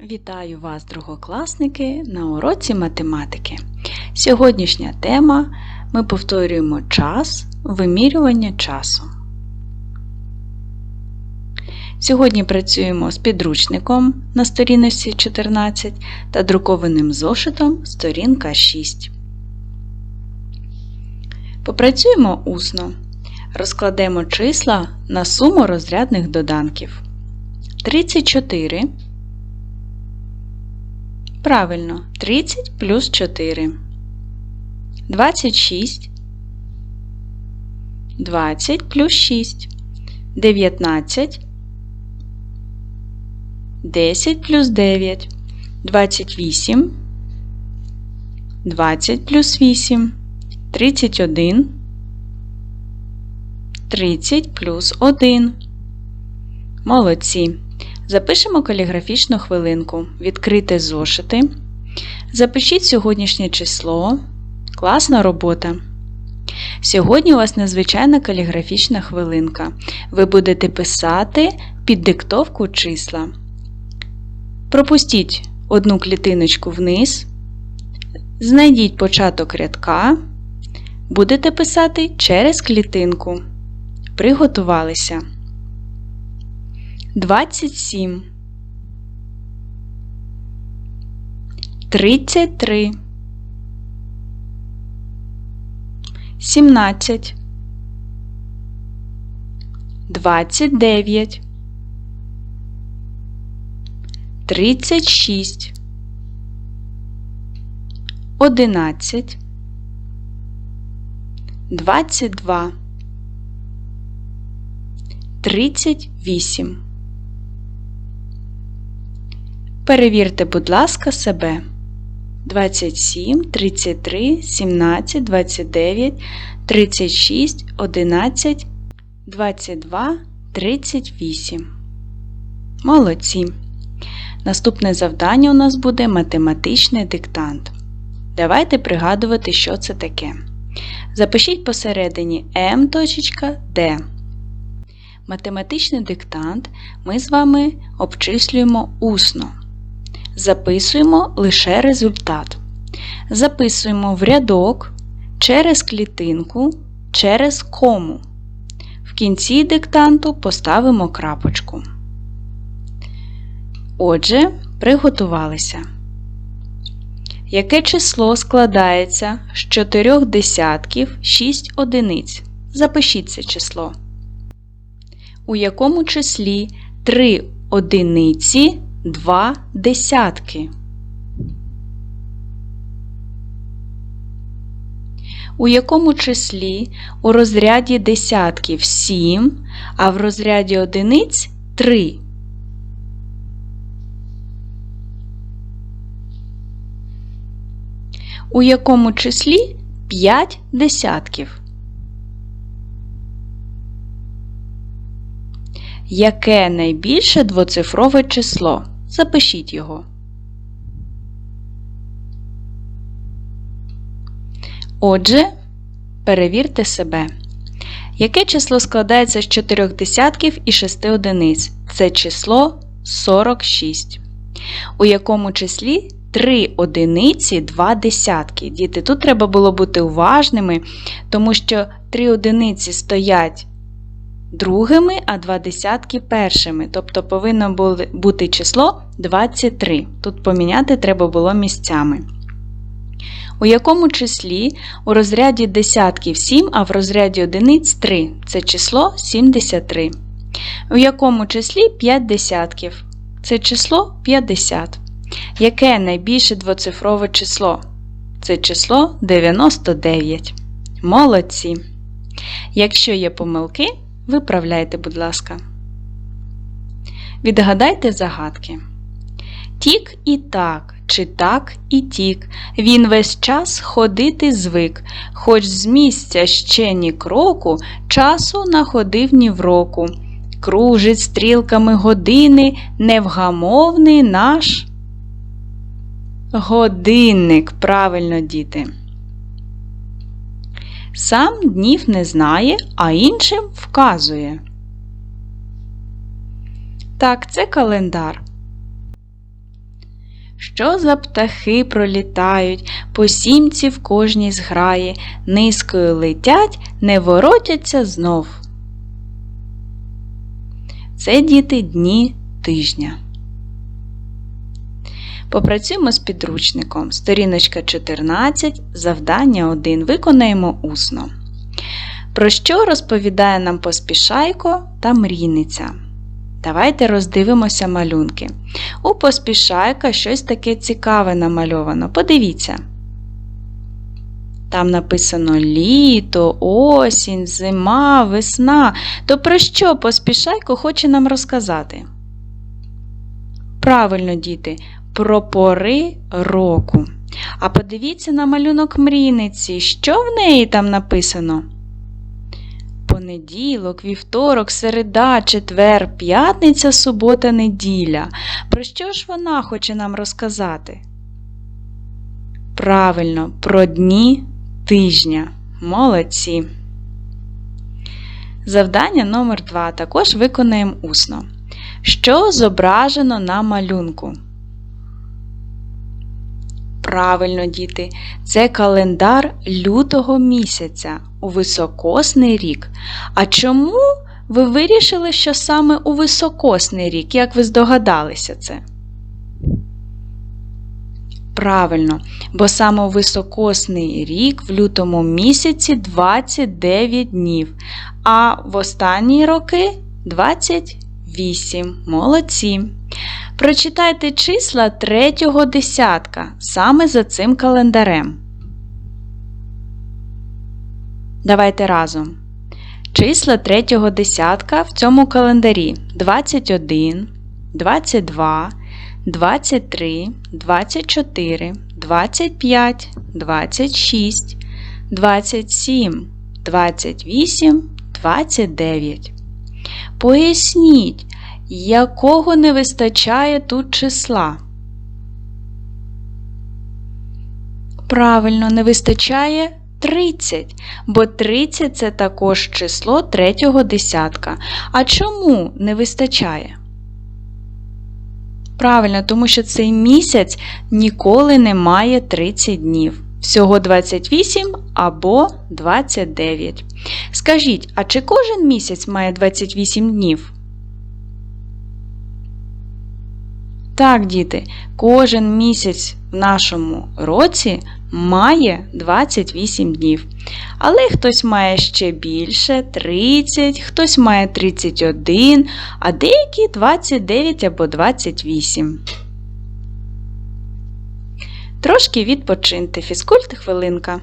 Вітаю вас, другокласники, на уроці математики. Сьогоднішня тема ми повторюємо час, вимірювання часу. Сьогодні працюємо з підручником на сторінці 14 та друкованим зошитом сторінка 6. Попрацюємо усно. Розкладемо числа на суму розрядних доданків. 34. Правильно, 30 плюс 4. 26. 20 плюс 6. 19. 10 плюс 9. 28. 20 плюс 8. 31. 30 плюс 1. Молодці. Запишемо каліграфічну хвилинку. Відкрити зошити. Запишіть сьогоднішнє число. Класна робота. Сьогодні у вас надзвичайна каліграфічна хвилинка. Ви будете писати під диктовку числа. Пропустіть одну клітиночку вниз. Знайдіть початок рядка. Будете писати через клітинку. Приготувалися. 27 33 17 29 36 11 22 38 Перевірте, будь ласка, себе. 27, 33, 17, 29, 36, 11, 22, 38. Молодці. Наступне завдання у нас буде математичний диктант. Давайте пригадувати, що це таке. Запишіть посередині М. Математичний диктант ми з вами обчислюємо усно. Записуємо лише результат. Записуємо в рядок через клітинку, через кому. В кінці диктанту поставимо крапочку. Отже, приготувалися. Яке число складається з 4 десятків 6 одиниць? Запишіть це число. У якому числі 3 одиниці Два десятки. У якому числі у розряді десятків 7, а в розряді одиниць 3. У якому числі 5 десятків. Яке найбільше двоцифрове число? Запишіть його. Отже, перевірте себе. Яке число складається з 4 десятків і 6 одиниць? Це число 46. У якому числі 3 одиниці 2 десятки. Діти, тут треба було бути уважними, тому що 3 одиниці стоять другими, а два десятки першими. Тобто повинно бути число 23. Тут поміняти треба було місцями. У якому числі у розряді десятків 7, а в розряді одиниць 3. Це число 73. У якому числі 5 десятків. Це число 50. Яке найбільше двоцифрове число? Це число 99. Молодці. Якщо є помилки, Виправляйте, будь ласка. Відгадайте загадки. Тік і так, чи так і тік. Він весь час ходити звик, хоч з місця ще ні кроку, часу находив ні в року. Кружить стрілками години невгамовний наш годинник. Правильно, діти. Сам днів не знає, а іншим вказує. Так, це календар. Що за птахи пролітають, по сімці в кожній зграї, низкою летять, не воротяться знов. Це діти дні тижня. Попрацюємо з підручником. Сторіночка 14, завдання 1. Виконаємо усно. Про що розповідає нам поспішайко та мрійниця? Давайте роздивимося малюнки. У поспішайка щось таке цікаве намальовано. Подивіться. Там написано літо, осінь, зима, весна. То про що поспішайко хоче нам розказати? Правильно, діти, про пори року. А подивіться на малюнок мрійниці, що в неї там написано? Понеділок, вівторок, середа, четвер, п'ятниця, субота, неділя. Про що ж вона хоче нам розказати? Правильно, про дні тижня. Молодці. Завдання номер 2 також виконаємо усно. Що зображено на малюнку? Правильно, діти, це календар лютого місяця у високосний рік. А чому ви вирішили, що саме у високосний рік, як ви здогадалися це? Правильно, бо саме високосний рік в лютому місяці 29 днів, а в останні роки 28. Молодці. Прочитайте числа третього десятка саме за цим календарем. Давайте разом. Числа третього десятка в цьому календарі 21, 22, 23, 24, 25, 26, 27, 28, 29. Поясніть, якого не вистачає тут числа? Правильно, не вистачає 30, бо 30 це також число третього десятка. А чому не вистачає? Правильно, тому що цей місяць ніколи не має 30 днів. Всього 28 або 29. Скажіть, а чи кожен місяць має 28 днів? Так, діти, кожен місяць в нашому році має 28 днів. Але хтось має ще більше 30, хтось має 31, а деякі 29 або 28. Трошки відпочиньте. Фізкульт хвилинка.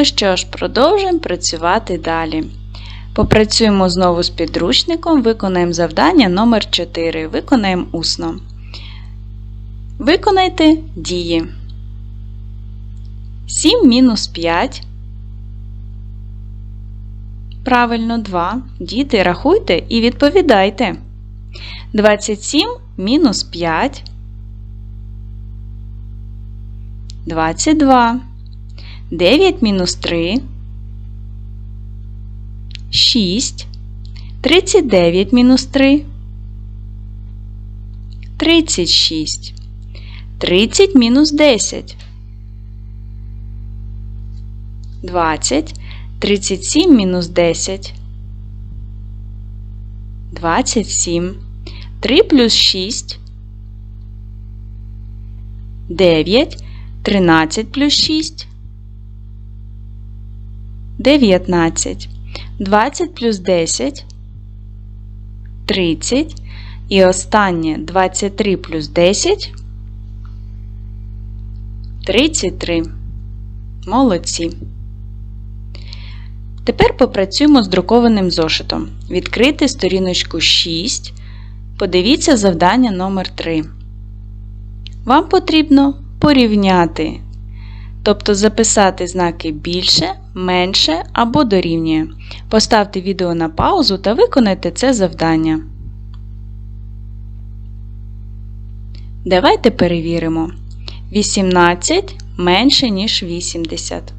Ну що ж, продовжуємо працювати далі. Попрацюємо знову з підручником, виконаємо завдання номер 4 Виконаємо усно. Виконайте дії. 7 мінус 5. Правильно 2. Діти, рахуйте і відповідайте. 27 мінус 5. 22. 9 мінус 3, 6, 39 мінус 3, 36, 30 мінус 10, 20, 37 мінус 10. 27. 3 плюс 6. 9. 13 плюс 6. 19. 20 плюс 10. 30. І останнє 23 плюс 10. 33. Молодці. Тепер попрацюємо з друкованим зошитом. Відкрити сторіночку 6. Подивіться завдання номер 3 Вам потрібно порівняти, тобто записати знаки більше, менше або дорівнює. Поставте відео на паузу та виконайте це завдання. Давайте перевіримо. 18 менше, ніж 80.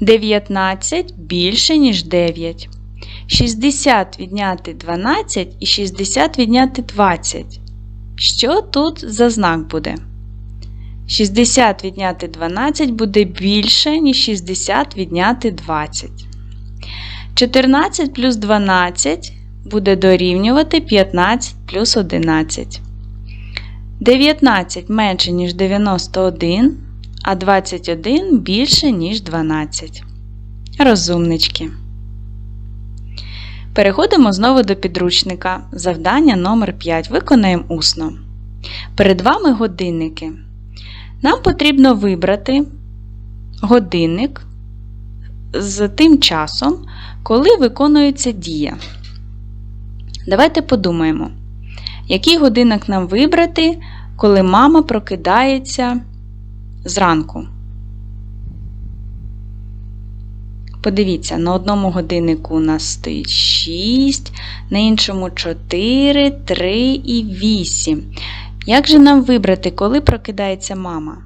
19 більше, ніж 9. 60 відняти 12 і 60 відняти 20. Що тут за знак буде? 60 відняти 12 буде більше, ніж 60 відняти 20. 14 плюс 12 буде дорівнювати 15 плюс 11. 19 менше, ніж 91, а 21 більше, ніж 12. Розумнички. Переходимо знову до підручника. Завдання номер 5 Виконаємо усно. Перед вами годинники. Нам потрібно вибрати годинник з тим часом, коли виконується дія. Давайте подумаємо, який годинник нам вибрати, коли мама прокидається зранку. Подивіться, на одному годиннику у нас стоїть 6, на іншому 4, 3 і 8. Як же нам вибрати, коли прокидається мама?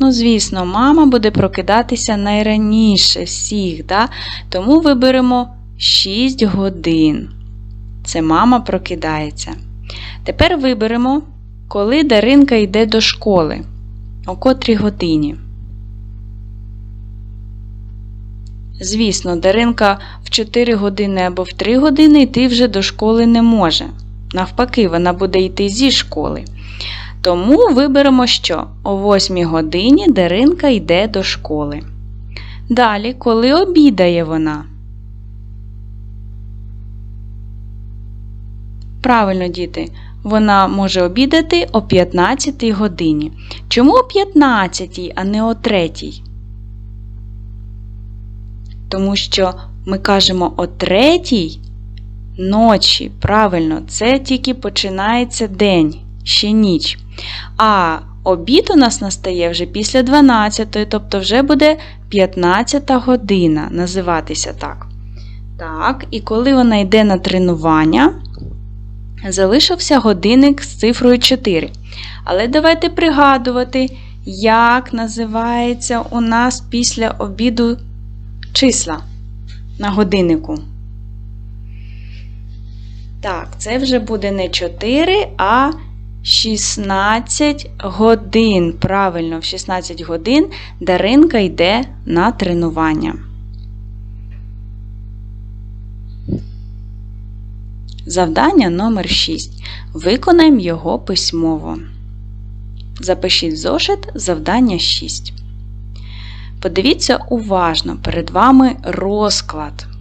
Ну, звісно, мама буде прокидатися найраніше всіх, да? тому виберемо 6 годин. Це мама прокидається. Тепер виберемо, коли Даринка йде до школи. О котрій годині. Звісно, Даринка в 4 години або в 3 години йти вже до школи не може. Навпаки, вона буде йти зі школи. Тому виберемо, що о 8 годині Даринка йде до школи. Далі, коли обідає вона. Правильно, діти, вона може обідати о 15 годині. Чому о 15, а не о 3? Тому що ми кажемо о 3 ночі. Правильно, це тільки починається день, ще ніч. А обід у нас настає вже після 12, тобто вже буде 15 година називатися так. Так, і коли вона йде на тренування, залишився годинник з цифрою 4. Але давайте пригадувати, як називається у нас після обіду числа на годиннику. Так, це вже буде не 4, а 16 годин. Правильно, в 16 годин Даринка йде на тренування. Завдання номер 6. Виконаємо його письмово. Запишіть в зошит завдання 6. Подивіться уважно, перед вами розклад.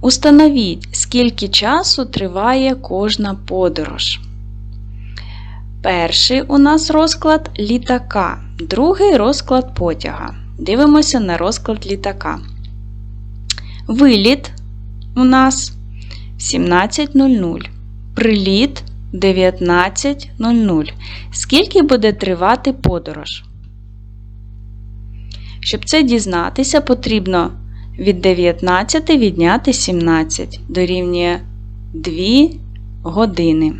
Установіть, скільки часу триває кожна подорож. Перший у нас розклад літака, другий розклад потяга. Дивимося на розклад літака. Виліт у нас 17.00. Приліт 19.00. Скільки буде тривати подорож? Щоб це дізнатися, потрібно від 19 відняти 17 дорівнює 2 години.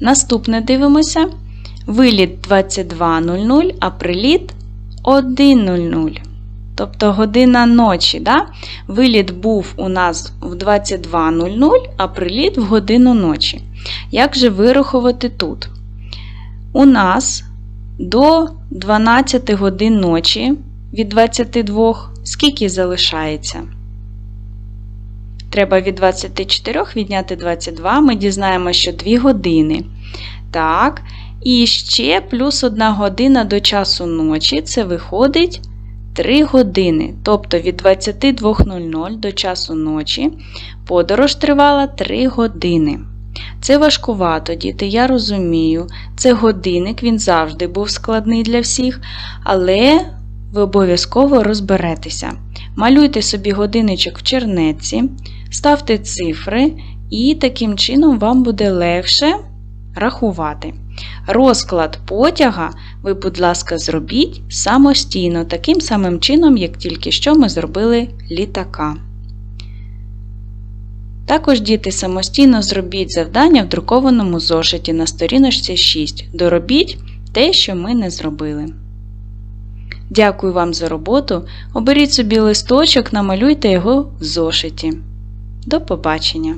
Наступне дивимося. Виліт 22.00, а приліт 1.00. Тобто година ночі. Да? Виліт був у нас в 22.00, а приліт в годину ночі. Як же вирахувати тут? у нас до 12 годин ночі від 22 скільки залишається? Треба від 24 відняти 22, ми дізнаємо, що 2 години. Так, і ще плюс 1 година до часу ночі, це виходить 3 години. Тобто від 22.00 до часу ночі подорож тривала 3 години. Це важкувато, діти, я розумію. Це годинник, він завжди був складний для всіх, але ви обов'язково розберетеся. Малюйте собі годинничок в чернетці, ставте цифри, і таким чином вам буде легше рахувати. Розклад потяга ви, будь ласка, зробіть самостійно, таким самим чином, як тільки що ми зробили літака. Також діти самостійно зробіть завдання в друкованому зошиті на сторіночці 6. Доробіть те, що ми не зробили. Дякую вам за роботу. Оберіть собі листочок, намалюйте його в зошиті. До побачення!